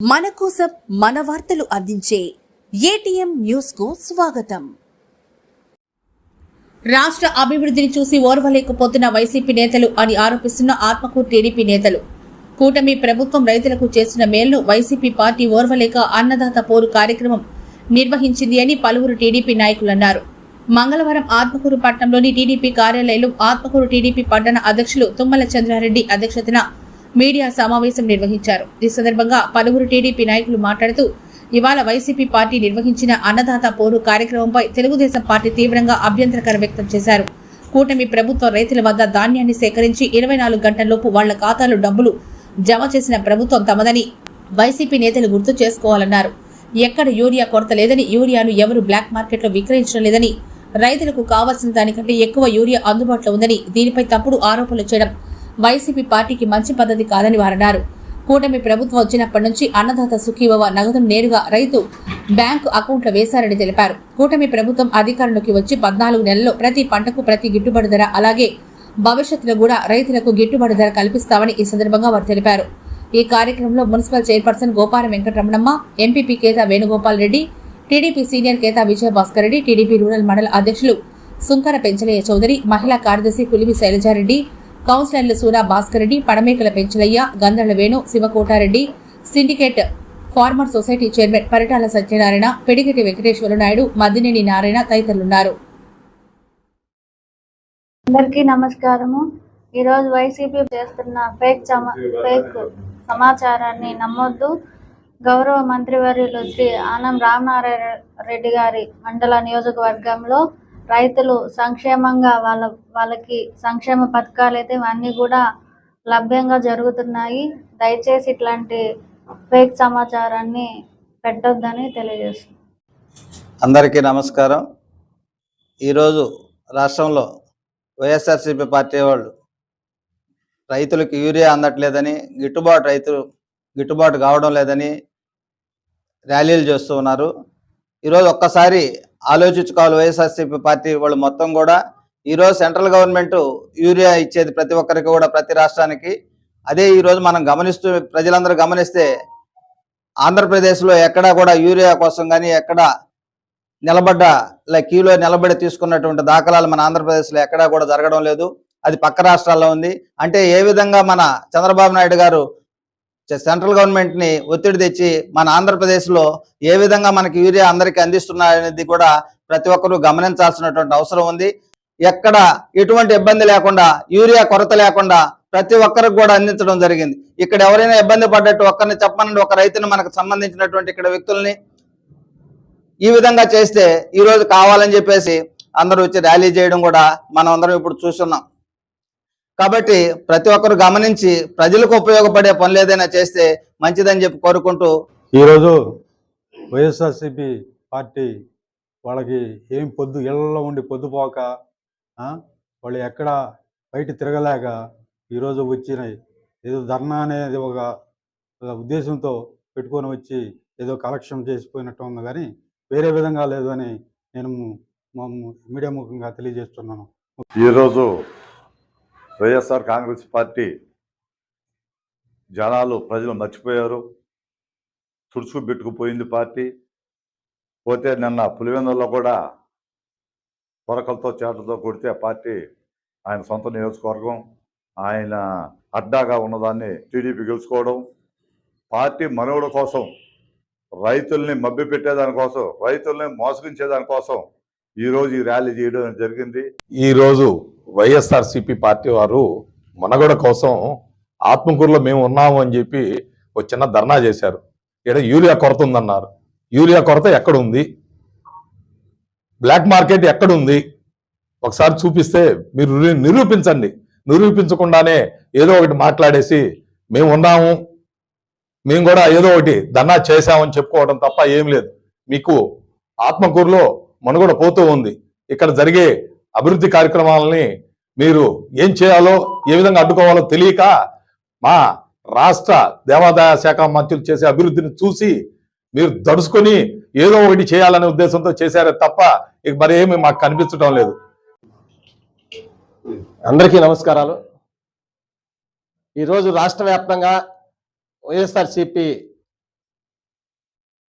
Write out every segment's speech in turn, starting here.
మన కోసం మన వార్తలు అందించే ఏటీఎం న్యూస్కు స్వాగతం. రాష్ట్ర అభివృద్ధిని చూసి ఓర్వలేకపోతున్న వైసీపీ నేతలు అని ఆరోపిస్తున్న ఆత్మకూరు టీడీపీ నేతలు. కూటమి ప్రభుత్వం రైతులకు చేసిన మేలును వైసీపీ పార్టీ ఓర్వలేక అన్నదాత పోరు కార్యక్రమం నిర్వహించింది అని పలువురు టీడీపీ నాయకులు అన్నారు. మంగళవారం ఆత్మకూరు పట్టణంలోని టీడీపీ కార్యాలయంలో ఆత్మకూరు టీడీపీ పట్టణ అధ్యక్షులు తుమ్మల చంద్రారెడ్డి అధ్యక్షతన మీడియా సమావేశం నిర్వహించారు. ఈ సందర్భంగా పలువురు టీడీపీ నాయకులు మాట్లాడుతూ ఇవాళ వైసీపీ పార్టీ నిర్వహించిన అన్నదాత పోరు కార్యక్రమంపై తెలుగుదేశం పార్టీ తీవ్రంగా అభ్యంతరకర వ్యక్తం చేశారు. కూటమి ప్రభుత్వం రైతుల వద్ద ధాన్యాన్ని సేకరించి ఇరవై నాలుగు గంటల్లోపు వాళ్ళ ఖాతాలో డబ్బులు జమ చేసిన ప్రభుత్వం తమదని వైసీపీ నేతలు గుర్తు చేసుకోవాలన్నారు. ఎక్కడ యూరియా కొరత లేదని యూరియాను ఎవరు బ్లాక్ మార్కెట్లో విక్రయించడం లేదని రైతులకు కావాల్సిన దానికంటే ఎక్కువ యూరియా అందుబాటులో ఉందని దీనిపై తప్పుడు ఆరోపణలు చేయడం వైసీపీ పార్టీకి మంచి పద్ధతి కాదని వారన్నారు. కూటమి ప్రభుత్వం వచ్చినప్పటి నుంచి అన్నదాత సుఖీభవ నగదును నేరుగా రైతు బ్యాంకు అకౌంట్లో వేశారని తెలిపారు. కూటమి ప్రభుత్వం అధికారంలోకి వచ్చి పద్నాలుగు నెలల్లో ప్రతి పంటకు ప్రతి గిట్టుబాటు ధర అలాగే భవిష్యత్తులో కూడా రైతులకు గిట్టుబాటు ధర కల్పిస్తామని ఈ సందర్భంగా వారు తెలిపారు. ఈ కార్యక్రమంలో municipal chairperson Gopala Venkataramanamma MPP Keta Venugopal Reddy TDP senior Keta Vijayabhaskar Reddy TDP rural మండల అధ్యక్షులు సుంకర పెంచలయ్య చౌదరి మహిళా కార్యదర్శి కులివి శైలజారెడ్డి కౌన్సిలర్లు Sura Bhaskar Reddy Padamekala Penchalaiah Gandharla Venu Shivakota Reddy syndicate farmer society chairman Paritala Satyanarayana Pedigati Venkateswara Naidu Maddineni Narayana తదితరులున్నారు. అందరికీ నమస్కారము. ఈరోజు YCP చేస్తున్న fake fake సమాచారాన్ని నమ్మొద్దు. గౌరవ మంత్రివర్యులు శ్రీ ఆనం రామనారాయణ రెడ్డి గారి మండల నియోజకవర్గంలో రైతులు సంక్షేమంగా వాళ్ళ వాళ్ళకి సంక్షేమ పథకాలు అయితే అన్నీ కూడా లభ్యంగా జరుగుతున్నాయి. దయచేసి ఇట్లాంటి ఫేక్ సమాచారాన్ని పెట్టొద్దని తెలియజేస్తున్నాను అందరికీ నమస్కారం. ఈరోజు రాష్ట్రంలో వైఎస్ఆర్సీపీ పార్టీ వాళ్ళు రైతులకు యూరియా అందట్లేదని గిట్టుబాటు రైతులు గిట్టుబాటు కావడం లేదని ర్యాలీలు చేస్తూ ఉన్నారు. ఈరోజు ఒక్కసారి ఆలోచించుకోవాలి. వైఎస్ఆర్సీపీ పార్టీ వాళ్ళు మొత్తం కూడా. ఈరోజు సెంట్రల్ గవర్నమెంట్ యూరియా ఇచ్చేది ప్రతి ఒక్కరికి కూడా ప్రతి రాష్ట్రానికి. అదే ఈరోజు మనం గమనిస్తూ ప్రజలందరూ గమనిస్తే ఆంధ్రప్రదేశ్లో ఎక్కడా కూడా యూరియా కోసం కానీ ఎక్కడ నిలబడ్డ లైక్ క్యూలో నిలబడి తీసుకున్నటువంటి దాఖలాలు మన ఆంధ్రప్రదేశ్లో ఎక్కడా కూడా జరగడం లేదు. అది పక్క రాష్ట్రాల్లో ఉంది. అంటే ఏ విధంగా మన చంద్రబాబు నాయుడు గారు సెంట్రల్ గవర్నమెంట్ని ఒత్తిడి తెచ్చి మన ఆంధ్రప్రదేశ్లో ఏ విధంగా మనకి యూరియా అందరికీ అందిస్తున్నారనేది కూడా ప్రతి ఒక్కరూ గమనించాల్సినటువంటి అవసరం ఉంది. ఎక్కడ ఎటువంటి ఇబ్బంది లేకుండా యూరియా కొరత లేకుండా ప్రతి ఒక్కరికి కూడా అందించడం జరిగింది. ఇక్కడ ఎవరైనా ఇబ్బంది పడ్డట్టు ఒక్కరిని చెప్పనండి ఒక రైతుని మనకు సంబంధించినటువంటి ఇక్కడ వ్యక్తుల్ని ఈ విధంగా చేస్తే ఈరోజు కావాలని చెప్పేసి అందరూ వచ్చి ర్యాలీ చేయడం కూడా మనం అందరం ఇప్పుడు చూస్తున్నాం. కాబట్టి ప్రతి ఒక్కరు గమనించి ప్రజలకు ఉపయోగపడే పనులు ఏదైనా చేస్తే మంచిదని చెప్పి కోరుకుంటూ ఈరోజు వైఎస్ఆర్సిపి పార్టీ వాళ్ళకి ఏం పొద్దు ఇళ్ళలో ఉండి పొద్దుపోక వాళ్ళు ఎక్కడ బయట తిరగలేక ఈరోజు వచ్చిన ఏదో ధర్నా అనేది ఒక ఒక ఉద్దేశంతో పెట్టుకొని వచ్చి ఏదో కలెక్షన్ చేసిపోయినట్టు ఉంది కానీ వేరే విధంగా లేదు అని నేను మీడియా ముఖంగా తెలియజేస్తున్నాను. ఈరోజు వైఎస్ఆర్ కాంగ్రెస్ పార్టీ జనాలు ప్రజలు మర్చిపోయారు. తుడుచుకు పెట్టుకుపోయింది పార్టీ. పోతే నిన్న పులివెందులో కూడా పొరకలతో చేటతో కొడితే పార్టీ ఆయన సొంత నియోజకవర్గం ఆయన అడ్డాగా ఉన్నదాన్ని టీడీపీ గెలుచుకోవడం పార్టీ మనుగడ కోసం రైతుల్ని మభ్యపెట్టేదానికోసం రైతుల్ని మోసగించేదానికోసం ఈరోజు ఈ ర్యాలీ చేయడం జరిగింది. ఈ రోజు వైఎస్ఆర్సిపి పార్టీ వారు మనగడ కోసం ఆత్మకూరులో మేము ఉన్నాము అని చెప్పి ఒక చిన్న ధర్నా చేశారు. ఇక్కడ యూరియా కొరత ఉందన్నారు. యూరియా కొరత ఎక్కడ ఉంది బ్లాక్ మార్కెట్ ఎక్కడ ఉంది ఒకసారి చూపిస్తే మీరు నిరూపించండి. నిరూపించకుండానే ఏదో ఒకటి మాట్లాడేసి మేము ఉన్నాము మేము కూడా ఏదో ఒకటి ధర్నా చేశామని చెప్పుకోవడం తప్ప ఏం లేదు. మీకు ఆత్మకూరులో మనుగడ పోతూ ఉంది. ఇక్కడ జరిగే అభివృద్ధి కార్యక్రమాలని మీరు ఏం చేయాలో ఏ విధంగా అడ్డుకోవాలో తెలియక మా రాష్ట్ర దేవాదాయ శాఖ మంత్రులు చేసే అభివృద్ధిని చూసి మీరు దడుచుకొని ఏదో ఒకటి చేయాలనే ఉద్దేశంతో చేశారే తప్ప ఇక మరి ఏమి మాకు కనిపించడం లేదు. అందరికీ నమస్కారాలు. ఈరోజు రాష్ట్ర వ్యాప్తంగా వైఎస్ఆర్సిపి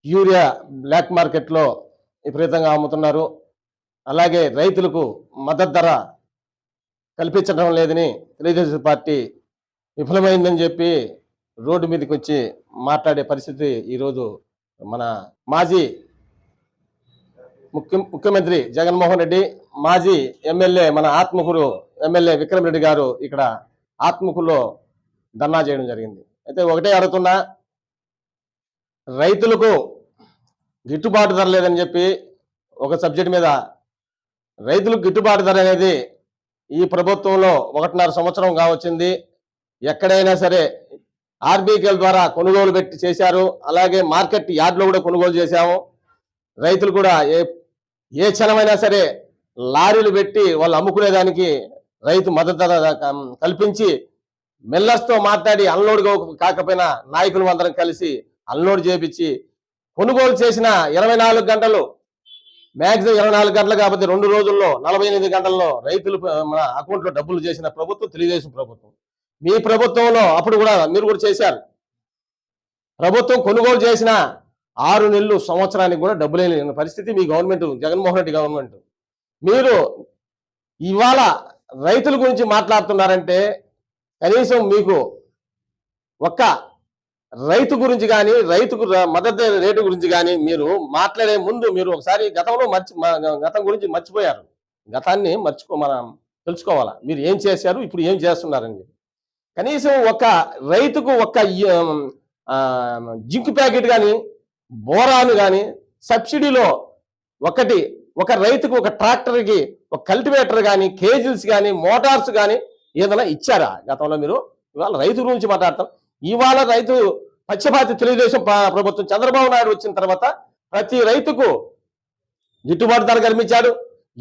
యూరియా బ్లాక్ మార్కెట్లో విపరీతంగా అమ్ముతున్నారు. అలాగే రైతులకు మద్దతు ధర కల్పించడం లేదని తెలుగుదేశం పార్టీ విఫలమైందని చెప్పి రోడ్డు మీదకి వచ్చి మాట్లాడే పరిస్థితి ఈరోజు మన మాజీ ముఖ్య ముఖ్యమంత్రి జగన్మోహన్ రెడ్డి మాజీ ఎమ్మెల్యే మన ఆత్మకూరు ఎమ్మెల్యే విక్రమ్ రెడ్డి గారు ఇక్కడ ఆత్మకూరులో ధర్నా చేయడం జరిగింది. అయితే ఒకటే అడుగుతున్నా రైతులకు గిట్టుబాటు ధర లేదని చెప్పి ఒక సబ్జెక్ట్ మీద రైతులకు గిట్టుబాటు ధర అనేది ఈ ప్రభుత్వంలో ఒకటిన్నర సంవత్సరం కావచ్చింది. ఎక్కడైనా సరే ఆర్బీకేల్ ద్వారా కొనుగోలు పెట్టి చేశారు. అలాగే మార్కెట్ యార్డ్లో కూడా కొనుగోలు చేశాము. రైతులు కూడా ఏ ఏ క్షణమైనా సరే లారీలు పెట్టి వాళ్ళు అమ్ముకునేదానికి రైతు మద్దతు కల్పించి మిల్లర్స్తో మాట్లాడి అన్లోడ్ కాకపోయినా నాయకులు అందరం కలిసి అన్లోడ్ చేపించి కొనుగోలు చేసిన ఇరవై నాలుగు గంటలు మ్యాక్సిమం ఇరవై నాలుగు గంటలు కాకపోతే రెండు రోజుల్లో నలభై ఎనిమిది గంటల్లో రైతులు మన అకౌంట్లో డబ్బులు చేసిన ప్రభుత్వం తెలుగుదేశం ప్రభుత్వం. మీ ప్రభుత్వంలో అప్పుడు కూడా మీరు కూడా చేశారు. ప్రభుత్వం కొనుగోలు చేసిన ఆరు నెలలు సంవత్సరానికి కూడా డబ్బులు లేని పరిస్థితి మీ గవర్నమెంట్ జగన్మోహన్ రెడ్డి గవర్నమెంట్. మీరు ఇవాళ రైతుల గురించి మాట్లాడుతున్నారంటే కనీసం మీకు ఒక్క రైతు గురించి కానీ రైతుకు మద్దతు రేటు గురించి కానీ మీరు మాట్లాడే ముందు మీరు ఒకసారి గతంలో మర్చి గతం గురించి మర్చిపోయారు. గతాన్ని మర్చిపో మనం తెలుసుకోవాలా? మీరు ఏం చేశారు ఇప్పుడు ఏం చేస్తున్నారని చెప్పి. కనీసం ఒక రైతుకు ఒక జింక్ ప్యాకెట్ కానీ బోరాను కానీ సబ్సిడీలో ఒకటి ఒక రైతుకు ఒక ట్రాక్టర్కి ఒక కల్టివేటర్ కానీ కేజీల్స్ కానీ మోటార్స్ కానీ ఏదైనా ఇచ్చారా? గతంలో మీరు ఇవాళ రైతు గురించి మాట్లాడతాం. ఇవాళ రైతు పక్షపాతి తెలుగుదేశం ప్రభుత్వం చంద్రబాబు నాయుడు వచ్చిన తర్వాత ప్రతి రైతుకు గిట్టుబాటు ధర కల్పించాడు.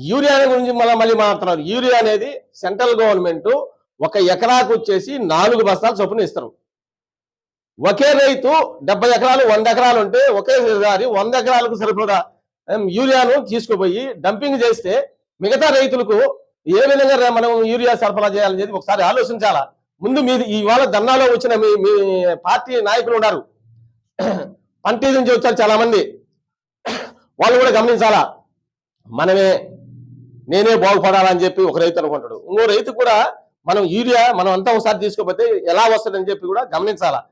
యూరియా గురించి మళ్ళీ మళ్ళీ మాట్లాడుతున్నారు. యూరియా అనేది సెంట్రల్ గవర్నమెంట్ ఒక ఎకరాకు వచ్చేసి నాలుగు బస్తాలు చొప్పున ఇస్తారు. ఒకే రైతు డెబ్బై ఎకరాలు వంద ఎకరాలు ఉంటే ఒకేసారి వంద ఎకరాలకు సరిపడా యూరియాను తీసుకుపోయి డంపింగ్ చేస్తే మిగతా రైతులకు ఏ విధంగా మనం యూరియా సరఫరా చేయాలని చెప్పి ఒకసారి ఆలోచించాలా? ముందు మీది ఇవాళ ధర్నాలో వచ్చిన మీ మీ పార్టీ నాయకులు ఉన్నారు. పంటీ నుంచి వచ్చారు చాలా మంది వాళ్ళు కూడా గమనించాలా? మనమే నేనే బాగుపడాలని చెప్పి ఒక రైతు అనుకుంటాడు. ఇంకో రైతు కూడా మనం యూరియా మనం అంతా ఒకసారి తీసుకోకపోతే ఎలా వస్తుందని చెప్పి కూడా గమనించాలా?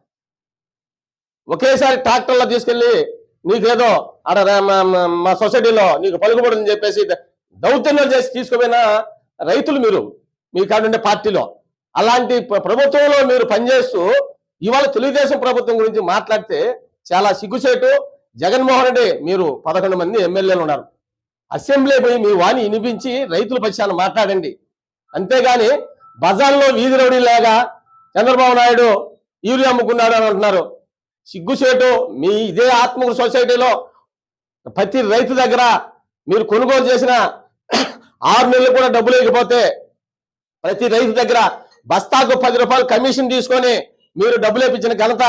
ఒకేసారి ట్రాక్టర్లో తీసుకెళ్ళి నీకేదో ఆడ రా- మా- మా- సొసైటీలో నీకు పలుకుబడుతుందని చెప్పేసి దౌర్జన్యం చేసి తీసుకుపోయిన రైతులు మీరు మీ కాడుండే పార్టీలో. అలాంటి ప్రభుత్వంలో మీరు పనిచేస్తూ ఇవాళ తెలుగుదేశం ప్రభుత్వం గురించి మాట్లాడితే చాలా సిగ్గుచేటు. జగన్మోహన్ రెడ్డి మీరు పదకొండు మంది ఎమ్మెల్యేలు ఉన్నారు. అసెంబ్లీ పోయి మీ వాణి వినిపించి రైతుల పక్షాన మాట్లాడండి. అంతేగాని బజార్లో వీధి రౌడీలాగా చంద్రబాబు నాయుడు యూరియా అమ్ముకున్నాడు అని అంటున్నారు. సిగ్గుచేటు మీ ఇదే ఆత్మకూరు సొసైటీలో ప్రతి రైతు దగ్గర మీరు కొనుగోలు చేసిన ఆరు నెలలు కూడా డబ్బులు లేకపోతే ప్రతి రైతు దగ్గర బస్తాకు పది రూపాయలు కమిషన్ తీసుకొని మీరు డబ్బులు ఇప్పించిన ఘనత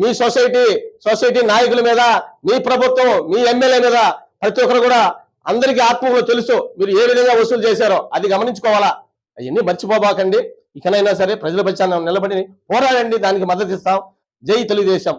మీ సొసైటీ సొసైటీ నాయకుల మీద మీ ప్రభుత్వం మీ ఎమ్మెల్యే మీద ప్రతి ఒక్కరు కూడా అందరికీ ఆత్మలో తెలుసు మీరు ఏ విధంగా వసూలు చేశారో. అది గమనించుకోవాలా? అవన్నీ మర్చిపోబాకండి. ఇకనైనా సరే ప్రజల పక్షాన నిలబడి పోరాడండి. దానికి మద్దతు ఇస్తాం. జై తెలుగుదేశం.